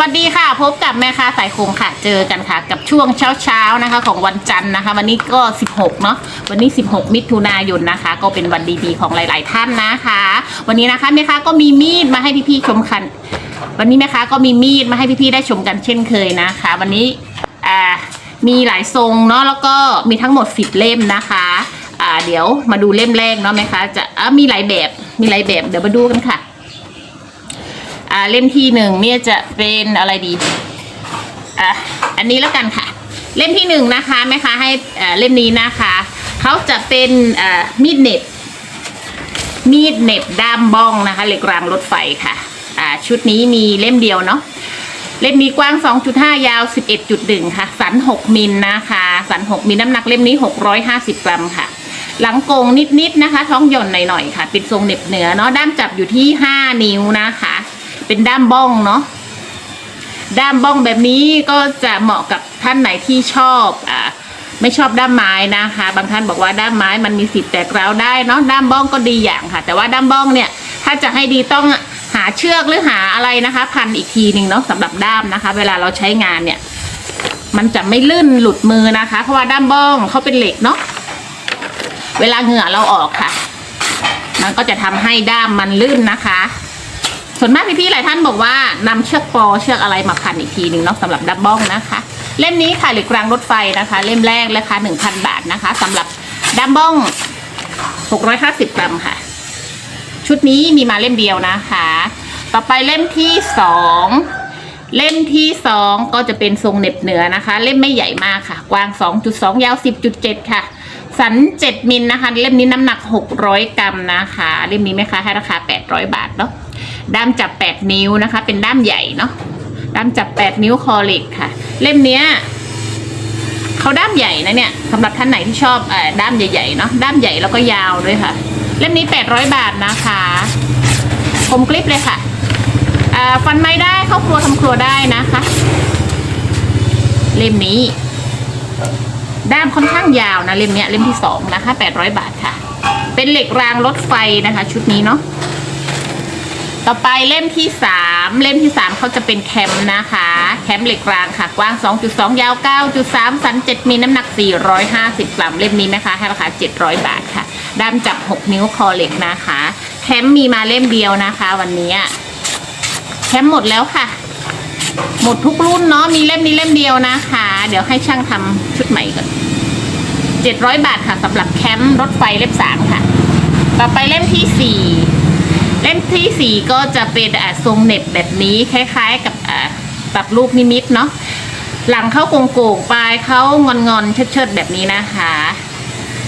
วัสดีค่ะ พบกับแม่ค้าสายคมค่ะเจอกันค่ะ กับช่วงเช้าๆนะคะ ของวันจันทร์นะคะ วันนี้ก็ 16เนาะวันนี้ 16 มิถุนายนนะคะ ก็เป็นวันดีๆของหลาย ๆ ท่านนะคะ วันนี้นะคะแม่ค้าก็มีมีดมาให้พี่ๆชมกัน วันนี้แม่ค้าก็มีมีดมาให้พี่ๆได้ชมกันเช่นเคยนะคะ วันนี้อ่ามีหลายทรงเนาะแล้วก็มีทั้งหมด10เล่มนะคะอ่าเดี๋ยวมาดูเล่มแรกเนาะแม่ค้าจะอ่ามีหลายแบบมีหลายแบบเดี๋ยวมาดูกันค่ะ อ่าเล่มที่หนึ่งเนี่ยจะเป็นอะไรดีอะอันนี้แล้วกันค่ะ เล่มที่หนึ่งนะคะแม่ค้าให้อ่าเล่มนี้นะคะเขาจะเป็นอ่ามีดเน็บมีดเน็บด้ามบ้องนะคะเหล็กรางรถไฟค่ะอ่าชุดนี้มีเล่มเดียวเนาะเล่มนี้กว้าง 2.5 ยาว 11.1 ค่ะ สัน 6 มิลนะคะ สัน 6 มิลน้ำหนักเล่มนี้ 650 กรัมค่ะ หลังโกงนิดๆนะคะ ท้องหย่อนหน่อยๆค่ะ เป็นทรงเน็บเหนือเนาะ ด้ามจับอยู่ที่ 5 นิ้วนะคะ เป็นด้ามบ้องเนาะด้ามบ้องแบบนี้ก็จะเหมาะกับท่านไหนที่ชอบอ่าไม่ชอบด้ามไม้นะคะ บางท่านบอกว่าด้ามไม้มันมีสิทธิ์แตกร้าวได้เนาะด้ามบ้องก็ดีอย่างค่ะ แต่ว่าด้ามบ้องเนี่ย ถ้าจะให้ดีต้องหาเชือกหรือหาอะไรนะคะ พันอีกทีหนึ่งเนาะสำหรับด้ามนะคะ เวลาเราใช้งานเนี่ย มันจะไม่ลื่นหลุดมือนะคะ เพราะว่าด้ามบ้องเขาเป็นเหล็กเนาะเวลาเหงื่อเราออกค่ะ มันก็จะทำให้ด้ามมันลื่นนะคะ ส่วนมากพี่ๆหลายท่านบอกว่านำเชือกปอเชือกอะไรมาพันอีกทีหนึ่งเนาะสำหรับดับบ้องนะคะ เล่มนี้ค่ะเหล็กรางรถไฟนะคะ เล่มแรกราคา1,000 บาทนะคะสำหรับดับบ้อง 650 กรัมค่ะ ชุดนี้มีมาเล่มเดียวนะคะ ต่อไปเล่มที่สองเล่มที่สองก็จะเป็นทรงเน็บเหนือนะคะ เล่มไม่ใหญ่มากค่ะ กว้าง 2.2 ยาว 10.7 ค่ะ สัน 7 มิลนะคะ เล่มนี้น้ำหนัก 600 กรัมนะคะ เล่มนี้แม่ค้าให้ราคา 800 บาทเนาะ ด้ามจับ 8 นิ้วนะคะ เป็นด้ามใหญ่เนาะด้ามจับ 8 นิ้วคอเล็กค่ะ เล่มเนี้ยเขาด้ามใหญ่นะเนี่ยสำหรับท่านไหนที่ชอบอด้ามใหญ่ๆเนาะด้ามใหญ่แล้วก็ยาวด้วยค่ะ เล่มนี้ 800 บาทนะคะคมกลิปเลยค่ะฟันไม้ได้เข้าครัวทำครัวได้นะคะ เล่มนี้ ด้ามค่อนข้างยาวนะเล่มเนี้ยเล่มที่สองนะคะ800 บาทค่ะ เป็นเหล็กรางรถไฟนะคะ ชุดนี้เนาะ ต่อไปเล่มที่สามเล่มที่สามเขาจะเป็นแคมนะคะ แคมเหล็กรางค่ะกว้าง 2.2 ยาว 9.3 สัน 7 มีน้ำหนัก 450กรัมเล่มนี้นะคะให้ราคา 700 บาทค่ะด้ามจับ 6 นิ้วคอเหล็กนะคะ แคมมีมาเล่มเดียวนะคะ วันนี้แคมหมดแล้วค่ะ หมดทุกรุ่นเนาะมีเล่มนี้เล่มเดียวนะคะ เดี๋ยวให้ช่างทำชุดใหม่ก่อน700 บาทค่ะสำหรับแคมรถไฟเล่มสามค่ะ ต่อไปเล่มที่สี่ เล่มที่สี่ก็จะเป็นอ่าทรงเน็บแบบนี้คล้าย ๆ กับอ่าปรับลูกนิมิตเนาะหลังเข้าโก่งๆปลายเขางอนๆเชิดๆแบบนี้นะคะ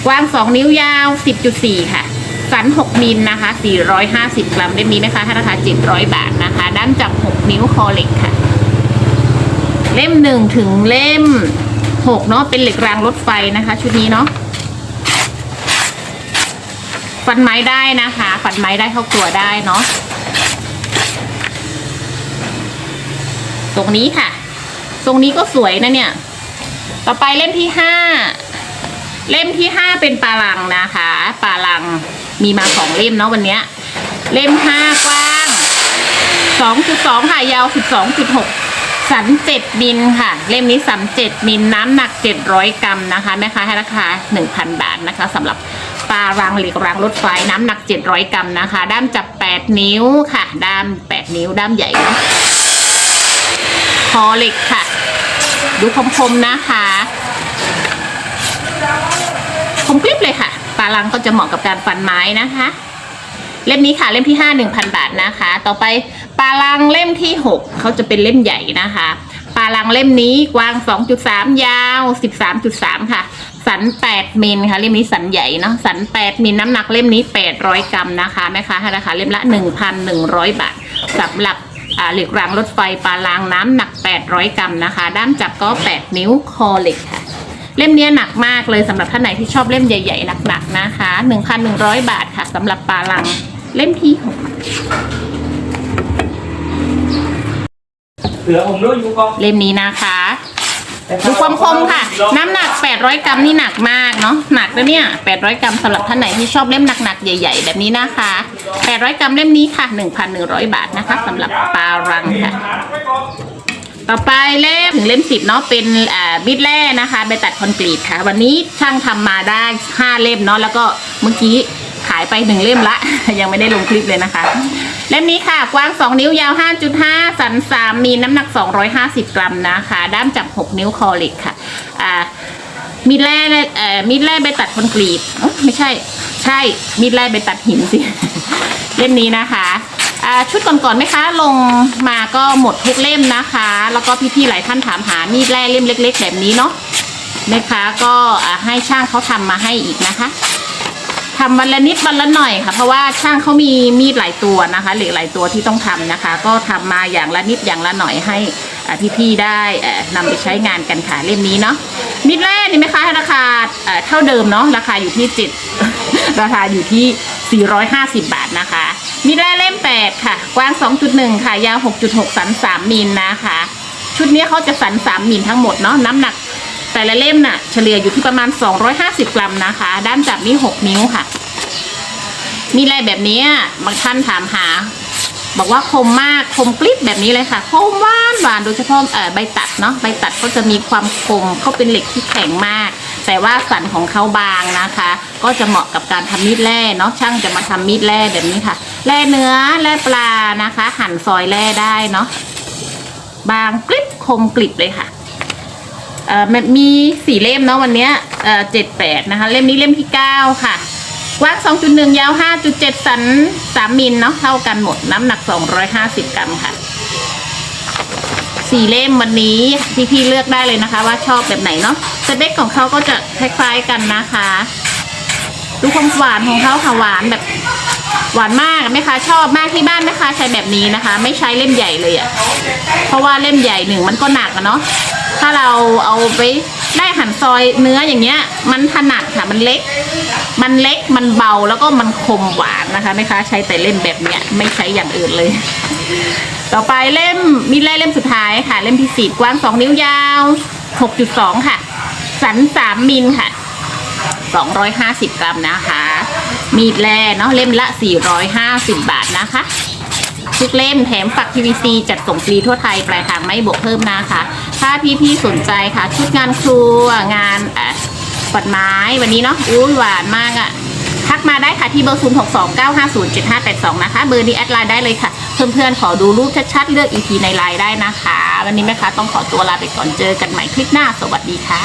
กว้าง2นิ้วยาว10.4ค่ะ สัน6มิลนะคะ450กรัมเล่มนี้นะคะราคา700บาทนะคะ ด้านจับ6นิ้วคอเหล็กค่ะ เล่มหนึ่งถึงเล่มหกเนาะเป็นเหล็กรางรถไฟนะคะ ชุดนี้เนาะ ฟันไม้ได้นะคะ ฟันไม้ได้เข้าครัวได้เนาะตรงนี้ค่ะ ตรงนี้ก็สวยนะเนี่ย ต่อไปเล่มที่ห้าเล่มที่ห้าเป็นปลาลังนะคะปลาลังมีมาสองเล่มเนาะวันเนี้ยเล่มห้ากว้าง2.2ค่ะยาว12.6สัน7มิลค่ะ เล่มนี้สัน7มิลน้ำหนัก700กรัมนะคะแม่ค้าให้ราคา1,000บาทนะคะสำหรับ ปลารางเหล็กรางรถไฟน้ำหนัก 700 กรัมนะคะ ด้ามจับ 8 นิ้วค่ะ ด้าม 8 นิ้ว ด้ามใหญ่เนาะคอเหล็กค่ะ ดูคมๆนะคะ คมกริบเลยค่ะ ปลาลังก็จะเหมาะกับการฟันไม้นะคะ เล่มนี้ค่ะ เล่มที่ห้าหนึ่งพันบาทนะคะ ต่อไปปลาลังเล่มที่หกเขาจะเป็นเล่มใหญ่นะคะปลาลังเล่มนี้กว้างสองจุดสามยาวสิบสามจุดสามค่ะ สันแปดมิลค่ะเล่มนี้สันใหญ่เนาะสันแปดมิลน้ำหนักเล่มนี้แปดร้อยกรัมนะคะแม่ค้าให้ราคาเล่มละหนึ่งพันหนึ่งร้อยบาทสำหรับอ่าเหล็กรางรถไฟปลาลังน้ำหนักแปดร้อยกรัมนะคะ ด้ามจับก็แปดนิ้วคอเหล็กค่ะ เล่มเนี้ยหนักมากเลยสำหรับท่านไหนที่ชอบเล่มใหญ่ๆหนักๆนะคะ 1,100 บาทค่ะสำหรับปลาลังเล่มที่หกเหลือผมด้วยอยู่กองเล่มนี้นะคะ ดูความคมค่ะ น้ำหนัก 800 กรัมนี่หนักมากเนาะหนักนะเนี่ย 800 กรัมสำหรับท่านไหนที่ชอบเล่มหนักๆ ใหญ่ ๆ แบบนี้นะคะ 800 กรัมเล่มนี้ค่ะ 1,100 บาทนะคะสำหรับปลารังค่ะ ต่อไปเล่มถึงเล่มสิบเนาะเป็นอ่าบิดแร่นะคะใบตัดคอนกรีตค่ะ วันนี้ช่างทำมาได้ห้าเล่มเนาะแล้วก็เมื่อกี้ ขายไปหนึ่งเล่มละ ยังไม่ได้ลงคลิปเลยนะคะ เล่มนี้ค่ะ กว้าง 2 นิ้วยาว 5.5 สัน 3 มีน้ำหนัก 250 กรัมนะคะ ด้ามจับ 6 นิ้วคอเหล็กค่ะอ่ามีดแร่เอ่อมีดแร่ใบตัดคอนกรีตไม่ใช่ ใช่มีดแร่ใบตัดหินสิ เล่มนี้นะคะชุดก่อนๆไหมคะ ลงมาก็หมดทุกเล่มนะคะ แล้วก็พี่ๆหลายท่านถามหามีดแร่เล่มเล็ก ๆ แบบนี้เนาะนะคะก็ให้ช่างเขาทำมาให้อีกนะคะ ทำวันละนิดวันละหน่อยค่ะ เพราะว่าช่างเขามีมีดหลายตัวนะคะ เหล็กหลายตัวที่ต้องทำนะคะ ก็ทำมาอย่างละนิดอย่างละหน่อยให้พี่ๆได้เอ่อนำไปใช้งานกันค่ะเล่มนี้เนาะมีดแร่นี่ไหมคะราคาเท่าเดิมเนาะราคาอยู่ที่จ็ดราคาอยู่ที่ 450 บาทนะคะมีดแร่เล่ม 8 ค่ะ กว้าง 2.1 ค่ะ ยาว 6.6 สัน 3มิลนะคะ ชุดนี้เขาจะสัน 3มิลทั้งหมดเนาะน้ำหนัก แต่ละเล่มน่ะ เฉลี่ยอยู่ที่ประมาณ 250 กรัมนะคะ ด้านจับนี่ 6 นิ้วค่ะ มีดแร่แบบนี้บางท่านถามหา บอกว่าคมมากคมกริบแบบนี้เลยค่ะ คมหวานหวานโดยเฉพาะเอ่อใบตัดเนาะใบตัดก็จะมีความคมเขาเป็นเหล็กที่แข็งมาก แต่ว่าสันของเขาบางนะคะ ก็จะเหมาะกับการทำมีดแร่เนาะช่างจะมาทำมีดแร่แบบนี้ค่ะแร่เนื้อแร่ปลานะคะ หั่นซอยแร่ได้เนาะบางกริบคมกริบเลยค่ะ เอ่อมันมีสี่เล่มเนาะวันเนี้ยเอ่อเจ็ดแปดนะคะ เล่มนี้เล่มที่เก้าค่ะ กว้าง2.1ยาว5.7สัน3มิลเนาะเท่ากันหมดน้ำหนัก250กรัมค่ะสี่เล่มวันนี้พี่ๆเลือกได้เลยนะคะ ว่าชอบแบบไหนเนาะสเปคของเขาก็จะคล้ายๆกันนะคะดูความหวานของเขาค่ะหวานแบบหวานมากแม่ค้าชอบมากที่บ้านแม่ค้าใช้แบบนี้นะคะ ไม่ใช้เล่มใหญ่เลยอะ่ะเพราะว่าเล่มใหญ่หนึ่งมันก็หนักอะเนาะ ถ้าเราเอาไปได้หั่นซอยเนื้ออย่างเงี้ย มันถนัดค่ะมันเล็ก มันเล็กมันเบาแล้วก็มันคมหวานนะคะแม่ค้าใช้แต่เล่มแบบเนี้ยไม่ใช้อย่างอื่นเลย ต่อไปเล่มมีแร่เล่มสุดท้ายค่ะ เล่มที่สี่กว้างสองนิ้วยาว6.2ค่ะ สันสามมิลค่ะ250กรัมนะคะ มีดแร่เนาะเล่มละ450บาทนะคะทุกเล่มแถมฝัก PVC จัดส่งฟรีทั่วไทย ปลายทางไม่บวกเพิ่มนะคะ ถ้าพี่ๆสนใจค่ะ ชุดงานครัวงานอะปัดไม้วันนี้เนาะอุ้ยหวานมากอะ่ะทักมาได้ค่ะที่เบอร์ 0 6 2 9 5 0 7 5 8 2 นะคะ เบอร์นี้แอดไลน์ได้เลยค่ะ เพื่อนๆ ขอดูรูปชัดๆ เลือก EP ในไลน์ได้นะคะ วันนี้แม่ค้าต้องขอตัวลาไปก่อนเจอกันใหม่คลิปหน้า สวัสดีค่ะ